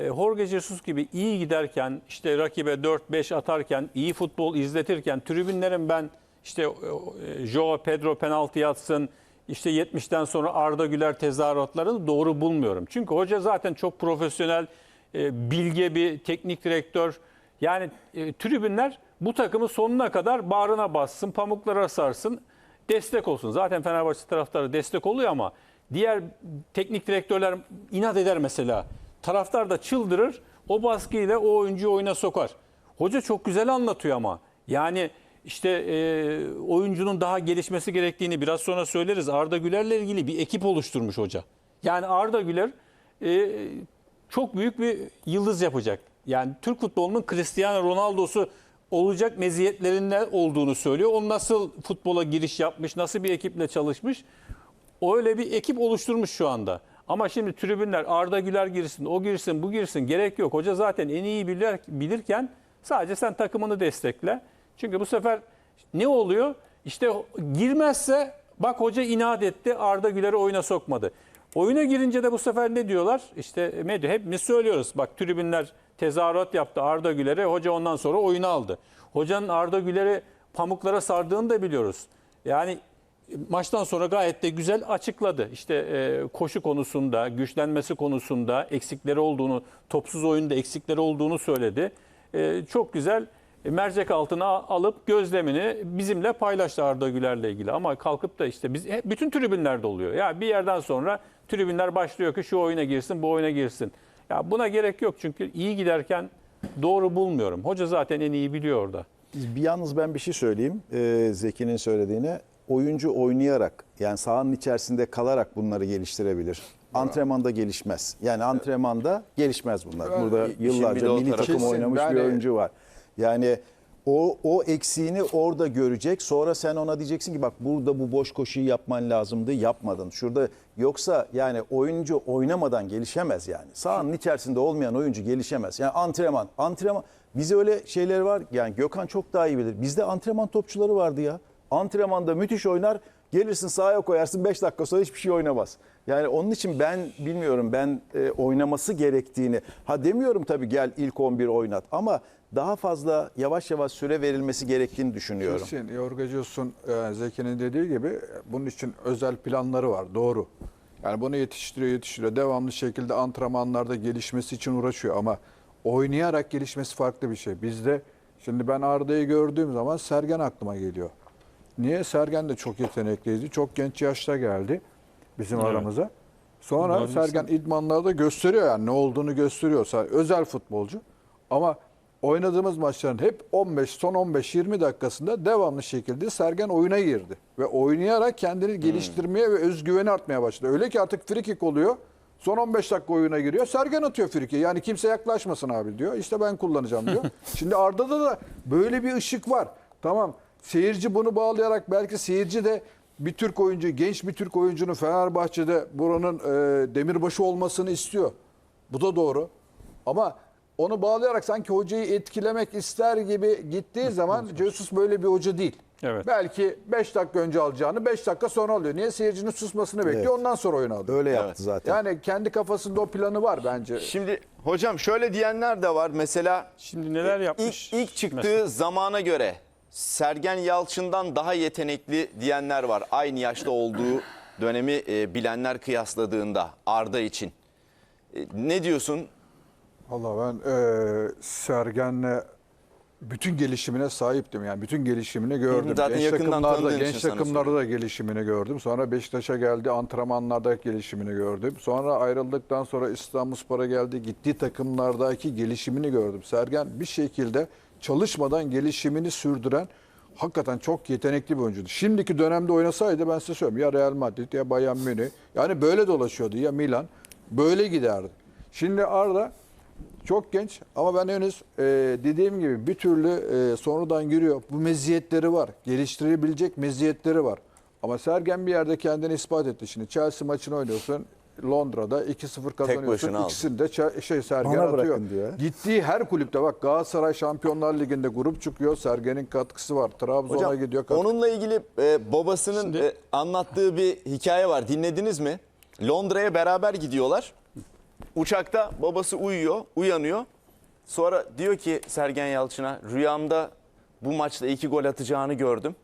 e, Jorge Jesus gibi iyi giderken işte rakibe 4-5 atarken iyi futbol izletirken tribünlerin ben işte e, Joao Pedro penaltı yatsın işte 70'ten sonra Arda Güler tezahüratlarını doğru bulmuyorum. Çünkü hoca zaten çok profesyonel, e, bilge bir teknik direktör. Yani tribünler bu takımı sonuna kadar bağrına bassın, pamuklara sarsın, destek olsun. Zaten Fenerbahçe taraftarı destek oluyor ama diğer teknik direktörler inat eder mesela. Taraftar da çıldırır, o baskıyla o oyuncuyu oyuna sokar. Hoca çok güzel anlatıyor ama. Yani işte e, oyuncunun daha gelişmesi gerektiğini biraz sonra söyleriz. Arda Güler'le ilgili bir ekip oluşturmuş hoca. Yani Arda Güler e, çok büyük bir yıldız yapacak. Yani Türk futbolunun Cristiano Ronaldo'su olacak meziyetlerinde olduğunu söylüyor. O nasıl futbola giriş yapmış, nasıl bir ekiple çalışmış? O öyle bir ekip oluşturmuş şu anda. Ama şimdi tribünler Arda Güler girsin, o girsin, bu girsin gerek yok. Hoca zaten en iyi bilir, bilirken sadece sen takımını destekle. Çünkü bu sefer ne oluyor? İşte girmezse bak hoca inat etti Arda Güler'i oyuna sokmadı. Oyuna girince de bu sefer ne diyorlar? İşte medya hepimiz söylüyoruz. Bak tribünler tezahürat yaptı Arda Güler'e. Hoca ondan sonra oyunu aldı. Hocanın Arda Güler'i pamuklara sardığını da biliyoruz. Yani maçtan sonra gayet de güzel açıkladı. İşte e, koşu konusunda, güçlenmesi konusunda eksikleri olduğunu, topsuz oyunda eksikleri olduğunu söyledi. E, çok güzel mercek altına alıp gözlemini bizimle paylaştı Arda Güler'le ilgili. Ama kalkıp da işte biz bütün tribünlerde oluyor. Ya bir yerden sonra tribünler başlıyor ki şu oyuna girsin, bu oyuna girsin. Ya buna gerek yok çünkü iyi giderken doğru bulmuyorum. Hoca zaten en iyi biliyor orada. Bir yalnız ben bir şey söyleyeyim e, Zeki'nin söylediğine. Oyuncu oynayarak yani sahanın içerisinde kalarak bunları geliştirebilir. Antrenmanda gelişmez. Yani antrenmanda gelişmez bunlar. Burada yıllarca milli takım oynamış bir oyuncu var. Yani o, o eksiğini orada görecek. Sonra sen ona diyeceksin ki bak burada bu boş koşuyu yapman lazımdı. Yapmadın. Şurada yoksa yani oyuncu oynamadan gelişemez yani. Sahanın içerisinde olmayan oyuncu gelişemez. Yani antrenman, antrenman. Bize öyle şeyler var. Yani Gökhan çok daha iyi bilir. Bizde antrenman topçuları vardı ya. Antrenmanda müthiş oynar. Gelirsin sahaya koyarsın 5 dakika sonra hiçbir şey oynamaz. Yani onun için ben bilmiyorum ben e, oynaması gerektiğini. Ha demiyorum tabii gel ilk 11 oynat ama daha fazla yavaş yavaş süre verilmesi gerektiğini düşünüyorum. Kesin. Jorge Jesus'un e, Zeki'nin dediği gibi bunun için özel planları var. Doğru. Yani bunu yetiştiriyor yetiştiriyor. Devamlı şekilde antrenmanlarda gelişmesi için uğraşıyor ama oynayarak gelişmesi farklı bir şey. Bizde şimdi ben Arda'yı gördüğüm zaman Sergen aklıma geliyor. Niye? Sergen de çok yetenekliydi. Çok genç yaşta geldi bizim Evet. aramıza. Sonra Bunların Sergen idmanlarda gösteriyor yani ne olduğunu gösteriyor. Özel futbolcu. Ama oynadığımız maçların hep 15 son 15-20 dakikasında devamlı şekilde Sergen oyuna girdi ve oynayarak kendini geliştirmeye ve özgüveni artmaya başladı. Öyle ki artık free kick oluyor. Son 15 dakika oyuna giriyor. Sergen atıyor kick'i. Yani kimse yaklaşmasın abi diyor. İşte ben kullanacağım diyor. Şimdi Arda'da da böyle bir ışık var. Tamam. Seyirci bunu bağlayarak belki seyirci de bir Türk oyuncu, genç bir Türk oyuncunun Fenerbahçe'de buranın e, demirbaşı olmasını istiyor. Bu da doğru. Ama onu bağlayarak sanki hocayı etkilemek ister gibi gittiği zaman Jesus böyle bir hoca değil. Evet. Belki 5 dakika önce alacağını 5 dakika sonra alıyor. Niye? Seyircinin susmasını bekliyor. Evet. Ondan sonra oyunu alıyor. Öyle yaptı Evet. zaten. Yani kendi kafasında o planı var bence. Şimdi hocam şöyle diyenler de var. Mesela Şimdi neler yapmış? ilk, ilk çıktığı Mesela. zamana göre Sergen Yalçın'dan daha yetenekli diyenler var. Aynı yaşta olduğu dönemi e, bilenler kıyasladığında Arda için. E, ne diyorsun? Valla ben e, Sergen'le bütün gelişimine sahiptim. Yani bütün gelişimini gördüm. Zaten yakından takımlarda, genç takımlarda da gelişimini gördüm. Sonra Beşiktaş'a geldi, antrenmanlarda gelişimini gördüm. Sonra ayrıldıktan sonra İstanbulspor'a geldi, gittiği takımlardaki gelişimini gördüm. Sergen bir şekilde çalışmadan gelişimini sürdüren hakikaten çok yetenekli bir oyuncuydu. Şimdiki dönemde oynasaydı ben size söyleyeyim ya Real Madrid ya Bayern Münih yani böyle dolaşıyordu ya Milan böyle giderdi. Şimdi Arda çok genç ama ben henüz e, dediğim gibi bir türlü e, sonradan giriyor. Bu meziyetleri var. Geliştirebilecek meziyetleri var. Ama Sergen bir yerde kendini ispat etti. Şimdi Chelsea maçını oynuyorsun. Londra'da 2-0 kazanıyorsun. aldı. İkisini de şey Sergen Bana atıyor. diyor. Gittiği her kulüpte bak Galatasaray Şampiyonlar Ligi'nde grup çıkıyor. Sergen'in katkısı var. Trabzon'a Hocam gidiyor. katkı- onunla ilgili e, babasının Şimdi- e, anlattığı bir hikaye var. Dinlediniz mi? Londra'ya beraber gidiyorlar. Uçakta babası uyuyor, uyanıyor. Sonra diyor ki Sergen Yalçın'a rüyamda bu maçta iki gol atacağını gördüm.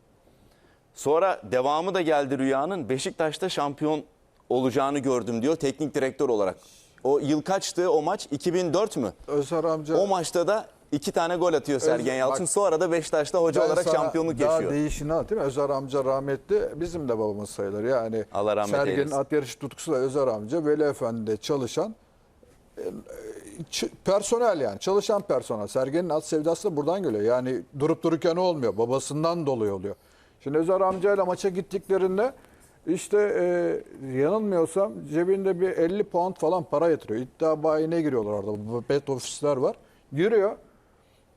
Sonra devamı da geldi rüyanın. Beşiktaş'ta şampiyon olacağını gördüm diyor teknik direktör olarak. O yıl kaçtı o maç? 2004 mü? Özer amca O maçta da iki tane gol atıyor Sergen bak- Yalçın. Sonra da Beşiktaş'ta hoca olarak şampiyonluk daha yaşıyor. değişini anlatayım. Özer amca rahmetli bizim de babamız sayılır. Yani Allah rahmet Sergen'in eylesin. at yarışı tutkusu da Özer amca Veli Efendi'de çalışan e, personel yani çalışan personel. Sergen'in at sevdası da buradan geliyor. Yani durup dururken olmuyor. Babasından dolayı oluyor. Şimdi Özer amcayla maça gittiklerinde işte e, yanılmıyorsam cebinde bir 50 pound falan para yatırıyor. İddia bayine giriyorlar orada. Bet ofisler var. Giriyor.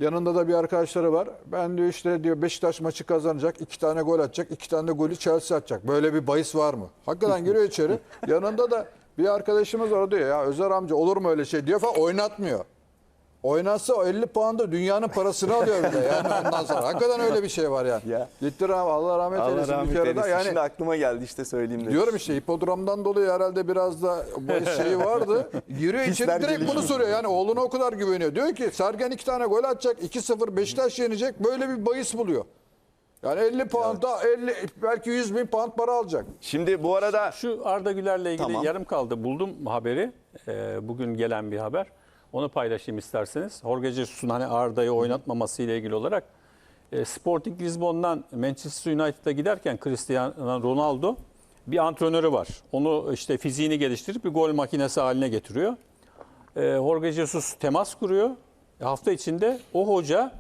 Yanında da bir arkadaşları var. Ben diyor işte diyor Beşiktaş maçı kazanacak. iki tane gol atacak. iki tane de golü Chelsea atacak. Böyle bir bahis var mı? Hakikaten giriyor içeri. Yanında da bir arkadaşımız var diyor ya Özer amca olur mu öyle şey diyor falan oynatmıyor. Oynatsa o 50 puan da dünyanın parasını alıyor bir de yani ondan sonra. Hakikaten öyle bir şey var yani. Ya. Gitti rah- Allah rahmet Allah eylesin bir rahmet kere eylesin. daha. Yani Şimdi aklıma geldi işte söyleyeyim dedim. Diyorum işte hipodramdan dolayı herhalde biraz da bahis şeyi vardı. Giriyor içeri direkt bunu gelişmiş. soruyor. Yani oğluna o kadar güveniyor. Diyor ki Sergen iki tane gol atacak. 2-0 Beşiktaş yenecek. Böyle bir bahis buluyor. Yani 50 puan da 50 belki 100 bin pound para alacak. Şimdi bu arada Şu Arda Güler'le ilgili Tamam. yarım kaldı. Buldum haberi. Ee, bugün gelen bir haber. Onu paylaşayım isterseniz. Jorge Jesus'un hani Arda'yı oynatmaması ile ilgili olarak e, Sporting Lisbon'dan Manchester United'a giderken Cristiano Ronaldo bir antrenörü var. Onu işte fiziğini geliştirip bir gol makinesi haline getiriyor. E, Jorge Jesus temas kuruyor. E, hafta içinde o hoca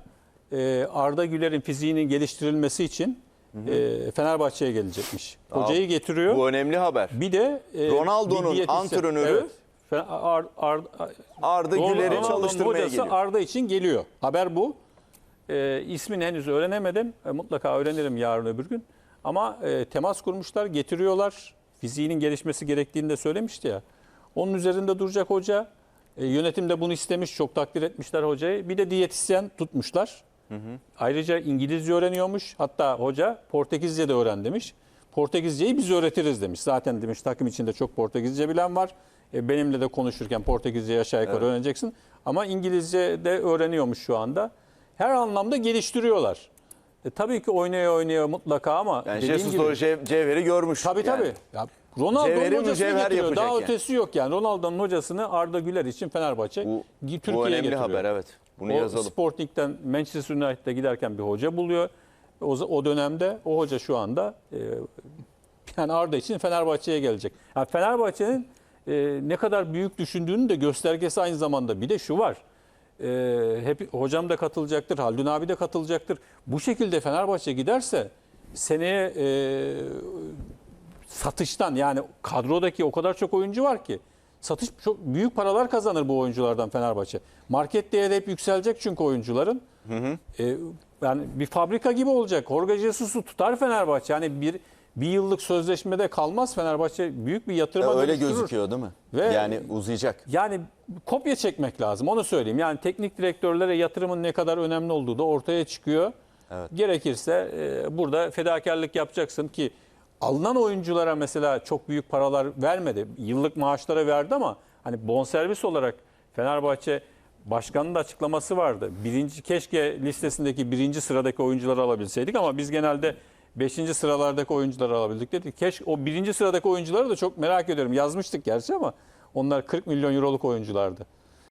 e, Arda Güler'in fiziğinin geliştirilmesi için e, Fenerbahçe'ye gelecekmiş. Hocayı getiriyor. bu önemli haber. Bir de e, Ronaldo'nun bir diyetisyen- antrenörü evet, Ar, Ar, Arda Güler'i çalıştırmaya hocası geliyor. Arda için geliyor. Haber bu. E, ismini henüz öğrenemedim. E, mutlaka öğrenirim yarın öbür gün. Ama e, temas kurmuşlar, getiriyorlar. Fiziğinin gelişmesi gerektiğini de söylemişti ya. Onun üzerinde duracak hoca. E, yönetim de bunu istemiş. Çok takdir etmişler hocayı. Bir de diyetisyen tutmuşlar. Ayrıca İngilizce öğreniyormuş. Hatta hoca Portekizce de öğren demiş. Portekizceyi biz öğretiriz demiş. Zaten demiş takım içinde çok Portekizce bilen var. E, benimle de konuşurken Portekizce aşağı yukarı öğreneceksin. Ama İngilizce de öğreniyormuş şu anda. Her anlamda geliştiriyorlar. E, tabii ki oynaya oynaya mutlaka ama Yani Jesus gibi, o cev- cevheri görmüş. Tabii yani. tabii. Ya, Ronaldo'nun hocasını getiriyor. Daha yani. ötesi yok yani. Ronaldo'nun hocasını Arda Güler için Fenerbahçe Türkiye'ye bu önemli getiriyor. haber evet. Bunu o yazalım. Sporting'den Manchester United'a giderken bir hoca buluyor. O, o dönemde o hoca şu anda e, yani Arda için Fenerbahçe'ye gelecek. Yani Fenerbahçe'nin e, ne kadar büyük düşündüğünün de göstergesi aynı zamanda. Bir de şu var. E, hep hocam da katılacaktır, Haldun abi de katılacaktır. Bu şekilde Fenerbahçe giderse seneye e, satıştan yani kadrodaki o kadar çok oyuncu var ki satış çok büyük paralar kazanır bu oyunculardan Fenerbahçe. Market değeri hep yükselecek çünkü oyuncuların. E, yani bir fabrika gibi olacak. Jorge Jesus'u tutar Fenerbahçe. Yani bir bir yıllık sözleşmede kalmaz Fenerbahçe büyük bir yatırıma Ya öyle dönüştürür. gözüküyor değil mi? Ve- yani uzayacak. Yani kopya çekmek lazım onu söyleyeyim. Yani teknik direktörlere yatırımın ne kadar önemli olduğu da ortaya çıkıyor. Gerekirse e, burada fedakarlık yapacaksın ki alınan oyunculara mesela çok büyük paralar vermedi. Yıllık maaşlara verdi ama hani bonservis olarak Fenerbahçe başkanının da açıklaması vardı. Birinci keşke listesindeki birinci sıradaki oyuncuları alabilseydik ama biz genelde beşinci sıralardaki oyuncuları alabildik dedi. Keşke o birinci sıradaki oyuncuları da çok merak ediyorum. Yazmıştık gerçi ama onlar 40 milyon euroluk oyunculardı.